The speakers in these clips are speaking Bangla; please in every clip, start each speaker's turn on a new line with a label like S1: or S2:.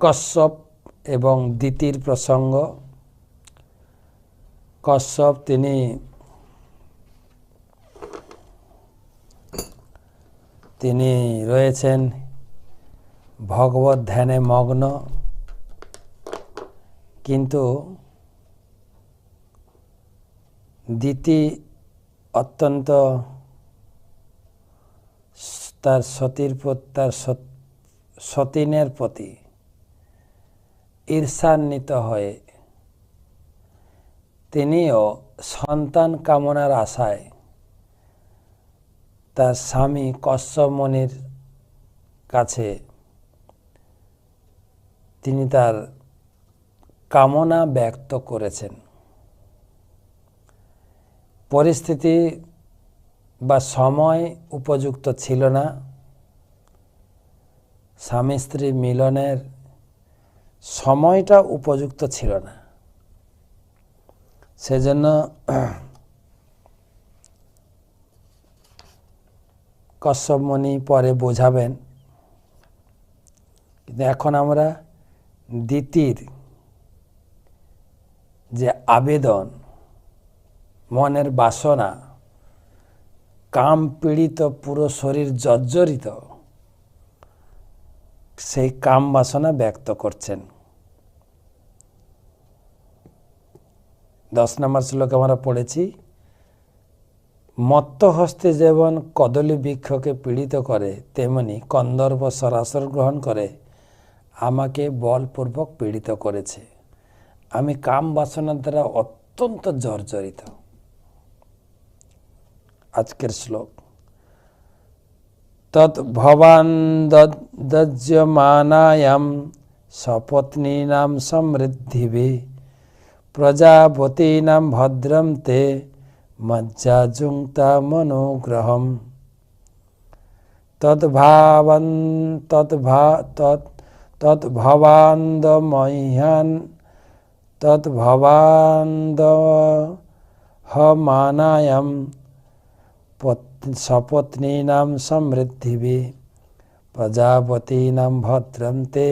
S1: কশ্যপ এবং দিতির প্রসঙ্গ। কশ্যপ তিনি তিনি রয়েছেন ভগবত ধ্যানে মগ্ন। কিন্তু দিতি অত্যন্ত তার সতীর তার সত- সতীনের প্রতি ঈর্ষান্বিত হয়ে তিনিও সন্তান কামনার আশায় তার স্বামী কশ্যপমণির কাছে তিনি তার কামনা ব্যক্ত করেছেন। পরিস্থিতি বা সময় উপযুক্ত ছিল না। স্বামী স্ত্রী মিলনের সময়টা উপযুক্ত ছিল না। সেজন্য কশ্যপ মুনি পরে বোঝাবেন, কিন্তু এখন আমরা দ্বিতীর যে আবেদন, মনের বাসনা কাম পীড়িত পুরো শরীর জর্জরিত। সেই কাম বাসনা ব্যক্ত করছেন। দশ নম্বর শ্লোকে আমরা পড়েছি, মত্ত হস্তে যেমন কদলী বৃক্ষকে পীড়িত করে, তেমনি কন্দর্প সরাসর গ্রহণ করে, আমাকে বলপূর্বক পীড়িত করেছে। আমি কাম বাসনার দ্বারা অত্যন্ত জর্জরিত। আজকের শ্লোক তৎ ভবান দজ্যমানায়াম সপত্নীনাম সমৃদ্ধিভি প্রজাপতীনাম ভদ্রম তে মজ্জাজুংতা মনোগ্রহম তদ্ভাবন তদ্ভা তৎ তদ্ভবান্দ মহ্যান তদ্ভবান্দ হমানায়াম সপত্নীনাম সমৃদ্ধিভি প্রজাপতীনাম ভদ্রম তে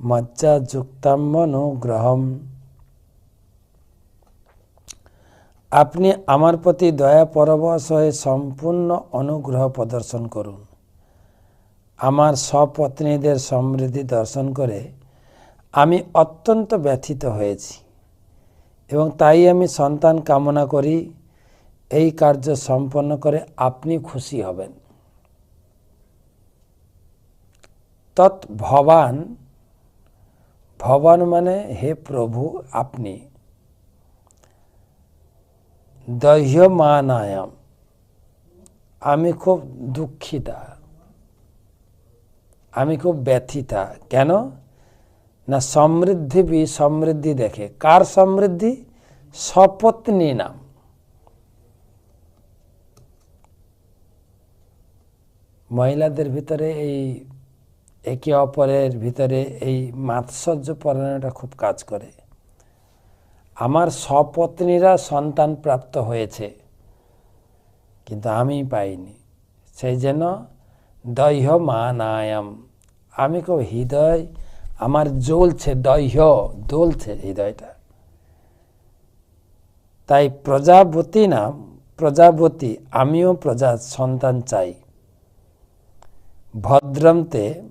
S1: মজ্জাযুক্তম মনোগ্রহম। আপনি আমার প্রতি দয়া পরবশ হয়ে সম্পূর্ণ অনুগ্রহ প্রদর্শন করুন। আমার সপত্নীদের সমৃদ্ধি দর্শন করে আমি অত্যন্ত ব্যথিত হয়েছি এবং তাই আমি সন্তান কামনা করি। এই কার্য সম্পন্ন করে আপনি খুশি হবেন। তৎ ভবান ভবান মানে হে প্রভু আপনি। দহ্যমানায়াম, আমি খুব দুঃখিতা, আমি খুব ব্যথিতা। কেন? না, সমৃদ্ধি বি সমৃদ্ধি দেখে। কার সমৃদ্ধি? সপত্নী নাম মহিলাদের ভিতরে এই একে অপরের ভিতরে এই মাৎসর্য পরায়ণটা খুব কাজ করে। আমার সপত্নীরা সন্তান প্রাপ্ত হয়েছে, কিন্তু আমি পাইনি। সেই জন্য দৈহ মানায়াম। আমি খুব হৃদয়, আমার জ্বলছে দৈহ দোলছে হৃদয়টা। তাই প্রজাপতি নাম, প্রজাপতি, আমিও প্রজা সন্তান চাই। ভদ্রমতে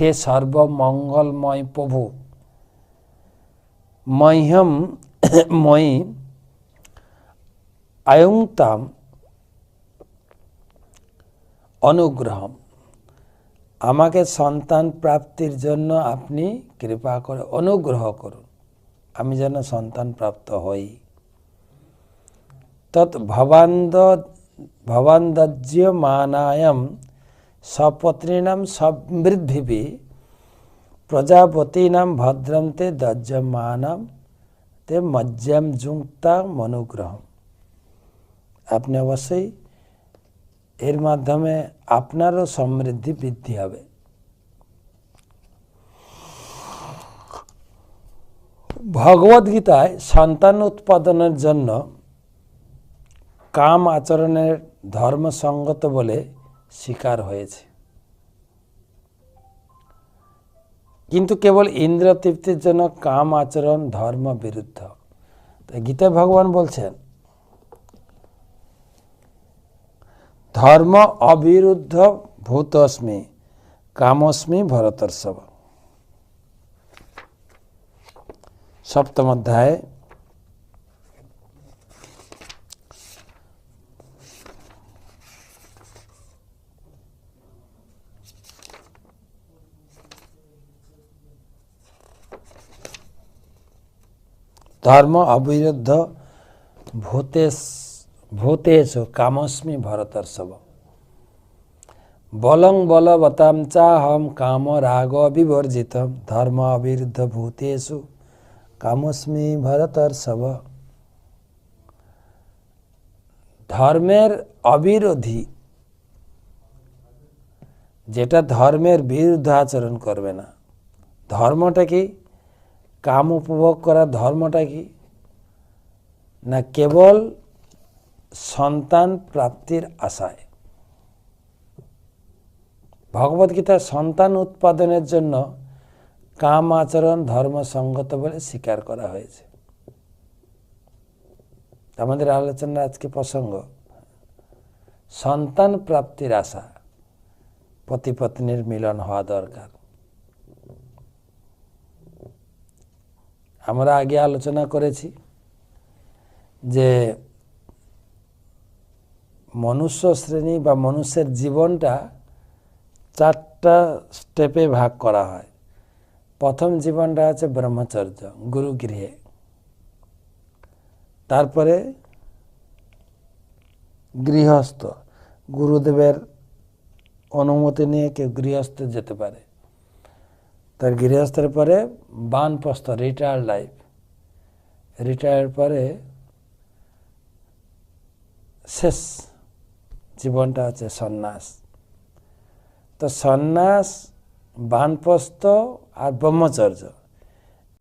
S1: হে সর্বমঙ্গলময় প্রভু মহ্যম ময়ী আয়ংতাম অনুগ্রহম। আমাকে সন্তান প্রাপ্তির জন্য আপনি কৃপা করে অনুগ্রহ করুন। আমি যেন সন্তান প্রাপ্ত হই। তৎ ভবান্দ ভবান্দজ্যমানায়াম সপত্নীনাম সমৃদ্ধিবি প্রজাপতীনাম ভদ্রম তে দজ্যমানাম তে মজ্জাম যুক্তা মনুগ্রহম আপনি অবশ্যই এর মাধ্যমে আপনারও সমৃদ্ধি বৃদ্ধি হবে ভগবদ্গীতায় সন্তান উৎপাদনের জন্য কাম আচরণের ধর্মসঙ্গত বলে শিকার হয়েছে। কিন্তু কেবল ইন্দ্র তৃপ্তির জন্য কাম আচরণ ধর্ম বিরুদ্ধ তাই গীতায় ভগবান বলছেন, ধর্ম অবিরুদ্ধ ভূতস্মি, কামস্মি ভরতর্ষভ। সপ্তম অধ্যায় ধর্ম অবিরুদ্ধ ভূতেশ ভূতেশ কামস্মি ভরতর্ষভ বলং বলবতাম চাহম কাম রাগ বিবর্জিত ধর্ম অবিরুদ্ধ ভূতেষু কামস্মি ভরতর্ষভ ধর্মের অবিরোধী যেটা ধর্মের বিরুদ্ধে আচরণ করবে না ধর্মটা কি কাম উপভোগ করার ধর্মটা কি? না কেবল সন্তান প্রাপ্তির আশায়? ভগবদ্গীতা সন্তান উৎপাদনের জন্য কাম আচরণ ধর্মসঙ্গত বলে স্বীকার করা হয়েছে। আমাদের আলোচনার আজকে প্রসঙ্গ, সন্তান প্রাপ্তির আশা পতি পত্নীর মিলন হওয়া দরকার। আমরা আগে আলোচনা করেছি যে মনুষ্য শ্রেণি বা মানুষের জীবনটা চারটা স্টেপে ভাগ করা হয়। প্রথম জীবনটা আছে ব্রহ্মচর্য, গুরুগৃহে। তারপরে গৃহস্থ, গুরুদেবের অনুমতি নিয়ে কেউ গৃহস্থ যেতে পারে। তার গৃহস্থের পরে বানপ্রস্থ রিটায়ার্ড লাইফ রিটায়ার পরে শেষ জীবনটা আছে সন্ন্যাস। তো সন্ন্যাস, বানপ্রস্থ আর ব্রহ্মচর্য,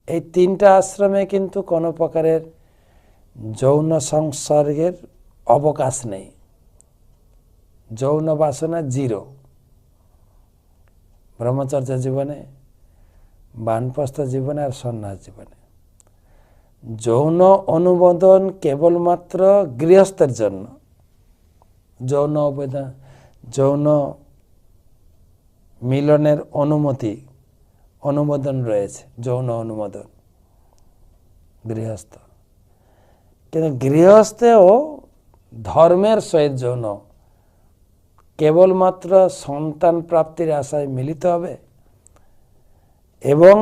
S1: এই তিনটা আশ্রমে কিন্তু কোনো প্রকারের যৌন সংসর্গের অবকাশ নেই। যৌন বাসনা জিরো। ব্রহ্মচর্য জীবনে বানপ্রস্থ জীবনে আর সন্ন্যাস জীবনে। যৌন অনুমোদন কেবলমাত্র গৃহস্থের জন্য। যৌন অবেদন যৌন মিলনের অনুমতি, অনুমোদন রয়েছে, যৌন অনুমোদন। গৃহস্থ। কিন্তু গৃহস্থেও ধর্মের সহিত যৌন। কেবলমাত্র সন্তান প্রাপ্তির আশায় মিলিত হবে? এবং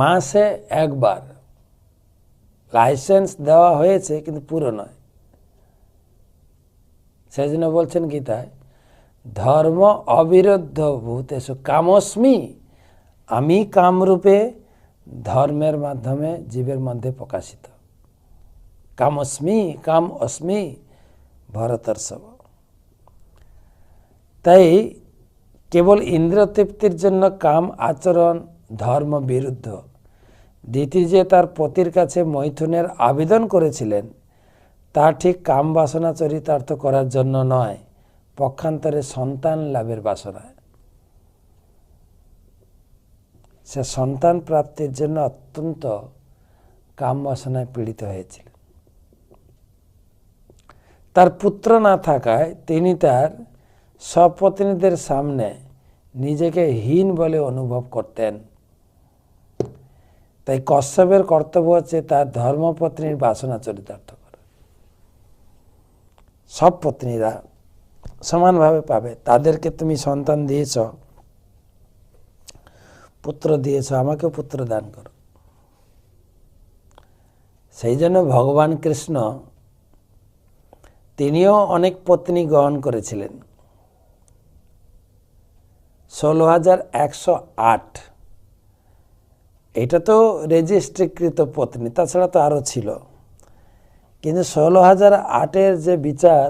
S1: মাসে একবার লাইসেন্স দেওয়া হয়েছে, কিন্তু পুরো নয়। সেই জন্য বলছেন গীতায়, ধর্ম অবিরুদ্ধ ভূতেশ কামস্মি, আমি কামরূপে ধর্মের মাধ্যমে জীবের মধ্যে প্রকাশিত। কামস্মি, কাম অস্মি ভরতর্ষব তাই কেবল ইন্দ্রতৃপ্তির জন্য কাম, আচরণ, ধর্ম বিরুদ্ধ। দ্বিতীয় যে তার পতির কাছে মৈথুনের আবেদন করেছিলেন, তা ঠিক কাম বাসনা চরিতার্থ করার জন্য নয়, পক্ষান্তরে সন্তান লাভের বাসনায়। সে সন্তান প্রাপ্তির জন্য অত্যন্ত কাম বাসনায় পীড়িত হয়েছিল। তার পুত্র না থাকায় তিনি তার সপত্নীদের সামনে নিজেকে হীন বলে অনুভব করতেন। তাই কশ্যপের কর্তব্য হচ্ছে তার ধর্মপত্নীর বাসনা চরিতার্থ করা। সব পত্নীরা সমানভাবে পাবে। তাদেরকে তুমি সন্তান দিয়েছ, পুত্র দিয়েছ, আমাকে পুত্র দান করো। সেই জন্য ভগবান কৃষ্ণ তিনিও অনেক পত্নী গ্রহণ করেছিলেন। ষোলো হাজার একশো আট। এটা তো রেজিস্ট্রিকৃত পত্নী, তাছাড়া তো আরও ছিল। কিন্তু ষোলো হাজার আটের যে বিচার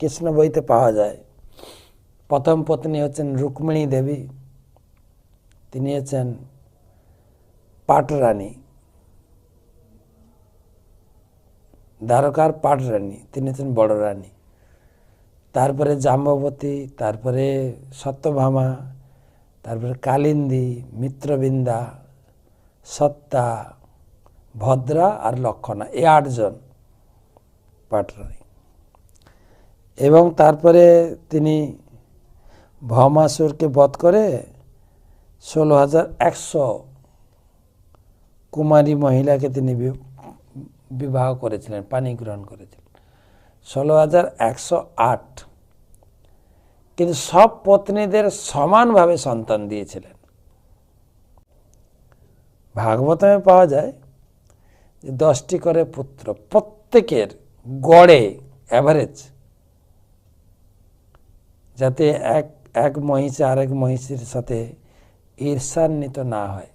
S1: কৃষ্ণ বইতে পাওয়া যায়, প্রথম পত্নী হচ্ছেন রুক্মিণী দেবী, তিনি হচ্ছেন পাটরানী। দ্বারকার পাট রানী, তিনি হচ্ছেন বড় রানী। তারপরে জাম্ববতী, তারপরে সত্যভামা, তারপরে কালিন্দী, মিত্রবিন্দা, সত্তা, ভদ্রা আর লক্ষণা এই আটজন পাটরানী এবং তারপরে তিনি ভমাসুরকে বধ করে ষোলো হাজার একশো কুমারী মহিলাকে তিনি বিবাহ করেছিলেন, পানি গ্রহণ করেছিলেন। ষোলো হাজার একশো আট। কিন্তু সব পত্নীদের সমানভাবে সন্তান দিয়েছিলেন। ভাগবতমে পাওয়া যায় যে দশটি করে পুত্র, প্রত্যেকের গড়ে অ্যাভারেজ যাতে এক এক মহিষে আরেক মহিষের সাথে ঈর্ষান্বিত না হয়।